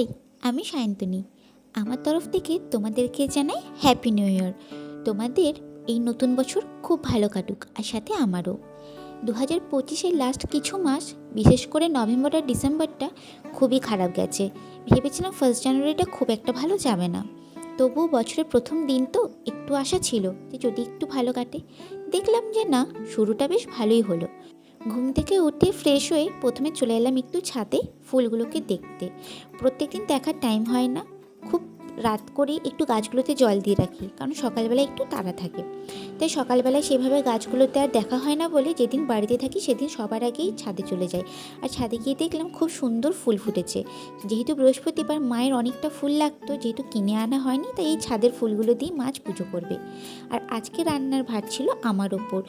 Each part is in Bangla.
হাই আমি সায়ন্তনী। আমার তরফ থেকে তোমাদেরকে জানাই হ্যাপি নিউ ইয়ার তোমাদের এই নতুন বছর খুব ভালো কাটুক আর সাথে আমারও। দু হাজার পঁচিশের লাস্ট কিছু মাস, বিশেষ করে নভেম্বর আর ডিসেম্বরটা খুবই খারাপ গেছে। ভেবেছিলাম ফার্স্ট জানুয়ারিটা খুব একটা ভালো যাবে না। তবুও বছরের প্রথম দিন তো একটু আশা ছিল যে যদি একটু ভালো কাটে, দেখলাম যে না, শুরুটা বেশ ভালোই হলো। ঘুম থেকে উঠে ফ্রেশ হয়ে প্রথমে চলে এলাম একটু ছাদে ফুলগুলোকে দেখতে। প্রত্যেকদিন দেখার টাইম হয় না। খুব রাত করে একটু গাছগুলোতে জল দিয়ে রাখি, কারণ সকালবেলা একটু তাড়া থাকে। তাই সকালবেলায় সেভাবে গাছগুলোতে আর দেখা হয় না বলে যেদিন বাড়িতে থাকি সেদিন সবার আগেই ছাদে চলে যাই। আর ছাদে গিয়ে দেখলাম খুব সুন্দর ফুল ফুটেছে। যেহেতু বৃহস্পতিবার মায়ের অনেকটা ফুল লাগতো, যেহেতু কিনে আনা হয়নি, তাই এই ছাদের ফুলগুলো দিয়ে মাছ পুজো করবে। আর আজকে রান্নার ভাত ছিল আমার ওপর।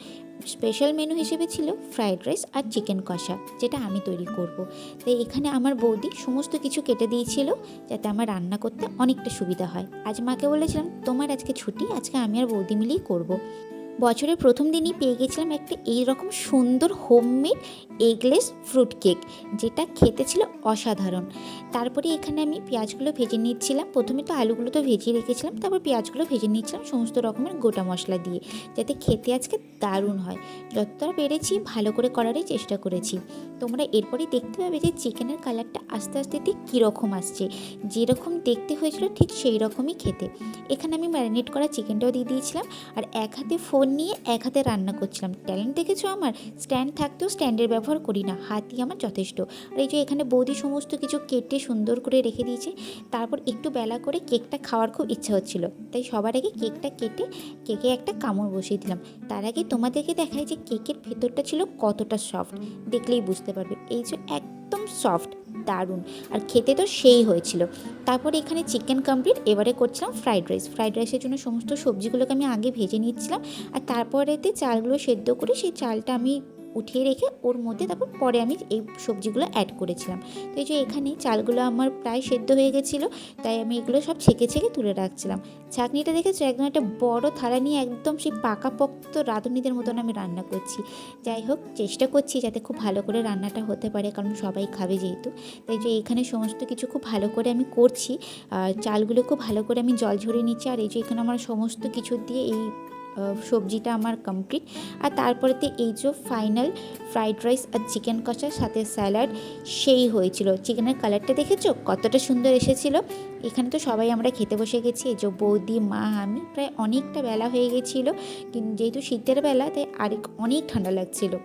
স্পেশাল মেনু হিসেবে ছিল ফ্রায়েড রাইস আর চিকেন কষা, যেটা আমি তৈরি করব। তাই এখানে আমার বৌদি সমস্ত কিছু কেটে দিয়েছিল যাতে আমার রান্না করতে অনেকটা সুবিধা হয় আজ মাকে বলেছিলাম, তোমার আজকে ছুটি, আজকে আমি আর বৌদি মিলেই করব। বছরের প্রথম দিনই পেয়ে গেছিলাম একটা এইরকম সুন্দর হোমমেড এগলেস ফ্রুট কেক যেটা খেতে ছিল অসাধারণ। তারপরে এখানে আমি পেঁয়াজগুলো ভেজে নিচ্ছিলাম। প্রথমে তো আলুগুলো তো ভেজে রেখেছিলাম, তারপর পেঁয়াজগুলো ভেজে নিচ্ছিলাম সমস্ত রকমের গোটা মশলা দিয়ে, যাতে খেতে আজকে দারুণ হয়। যতটা পেরেছি ভালো করে করারই চেষ্টা করেছি। তোমরা এরপরেই দেখতে পাবে যে চিকেনের কালারটা আস্তে আস্তে ঠিক কীরকম আসছে। যেরকম দেখতে হয়েছিল ঠিক সেই রকমই খেতে। এখানে আমি ম্যারিনেট করা চিকেনটাও দিয়ে দিয়েছিলাম, আর এক হাতে ফোন নিয়ে এক হাতে রান্না করছিলাম। ট্যালেন্ট দেখেছ আমার? স্ট্যান্ড থাকতেও স্ট্যান্ডের ব্যবহার করি না, হাতই আমার যথেষ্ট। আর এই যে এখানে বৌদি সমস্ত কিছু কেটে সুন্দর করে রেখে দিয়েছে, তারপর একটু বেলা করে কেকটা খাওয়ার খুব ইচ্ছা হচ্ছিল। তাই সবার আগে কেকটা কেটে কেকে একটা কামড় বসিয়ে দিলাম। তার আগে তোমাদেরকে দেখায় যে কেকের ভেতরটা ছিল কতটা সফট, দেখলেই বুঝতে পারবে। এই যে একদম সফট। দারুণ। আর খেতে তো সেই হয়েছিল। তারপর এখানে চিকেন কমপ্লিট এবারে করছিলাম ফ্রাইড রাইস ফ্রাইড রাইসের জন্য সমস্ত সবজিগুলোকে আমি আগে ভেজে নিচ্ছিলাম। আর তারপরেতে চালগুলো সেদ্ধ করে সেই চালটা আমি উঠিয়ে রেখে ওর মধ্যে তারপর পরে আমি এই সবজিগুলো অ্যাড করেছিলাম। তো এই যে এখানে চালগুলো আমার প্রায় সেদ্ধ হয়ে গেছিল, তাই আমি এগুলো সব ছেঁকে ছেঁকে তুলে রাখছিলাম। ছাঁকনিটা দেখেছ? একদম একটা বড় থালা নিয়ে একদম সেই পাকাপোক্ত রাঁধুনিদের মতন আমি রান্না করছি। যাই হোক, চেষ্টা করছি যাতে খুব ভালো করে রান্নাটা হতে পারে, কারণ সবাই খাবে যেহেতু। তাই যে এখানে সমস্ত কিছু খুব ভালো করে আমি করছি। চালগুলো খুব ভালো করে আমি জল ঝরিয়ে নিচ্ছি। আর এই যে এখানে আমার সমস্ত কিছু দিয়ে এই সবজিটা আমার কমপ্লিট আর তারপরেতে এই যে ফাইনাল ফ্রাইড রাইস আর চিকেন কষার সাথে স্যালাড সেই হয়েছিল। চিকেনের কালারটা দেখেছ? কতটা সুন্দর এসেছিল। এখানে তো সবাই আমরা খেতে বসে গেছি। এই যে বৌদি, মা, আমি প্রায় অনেকটা বেলা হয়ে গেছিল। কিন্তু যেহেতু শীতের বেলা, তাই আরেক অনেক ঠান্ডা লাগছিল।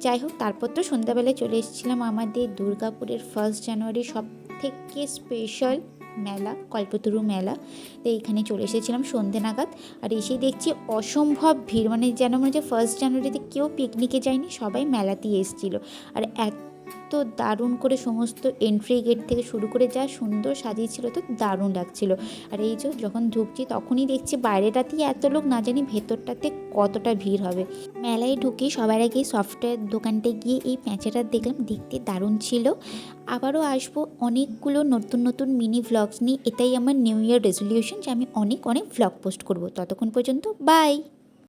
যাই হোক, তারপর তো সন্ধ্যাবেলায় চলে এসেছিলাম আমাদের দুর্গাপুরের ফার্স্ট জানুয়ারি সব থেকে স্পেশাল মেলা, কল্পতরু মেলা। তো এইখানে চলে এসেছিলাম সন্ধে নাগাদ আর এসেই দেখছি অসম্ভব ভিড়। মানে যেন মনে হচ্ছে ফার্স্ট জানুয়ারিতে কেউ পিকনিকে যায়নি, সবাই মেলাতেই এসেছিল। আর এত দারুণ করে সমস্ত এন্ট্রি গেট থেকে শুরু করে যা সুন্দর সাজিয়েছিল, তো দারুণ লাগছিল। আর এই যে যখন ঢুকছি তখনই দেখছি বাইরেটাতেই এত লোক, না জানি ভেতরটাতে কতটা ভিড় হবে। মেলায় ঢুকে সবার আগে সফটওয়্যার দোকানটায় গিয়ে এই প্যাঁচাটা দেখলাম, দেখতে দারুণ ছিল। আবারও আসব অনেকগুলো নতুন নতুন মিনি ভ্লগস নিয়ে, এটাই আমার নিউ ইয়ার রেজলিউশন যে আমি অনেক অনেক ভ্লগ পোস্ট করব। ততক্ষণ পর্যন্ত বাই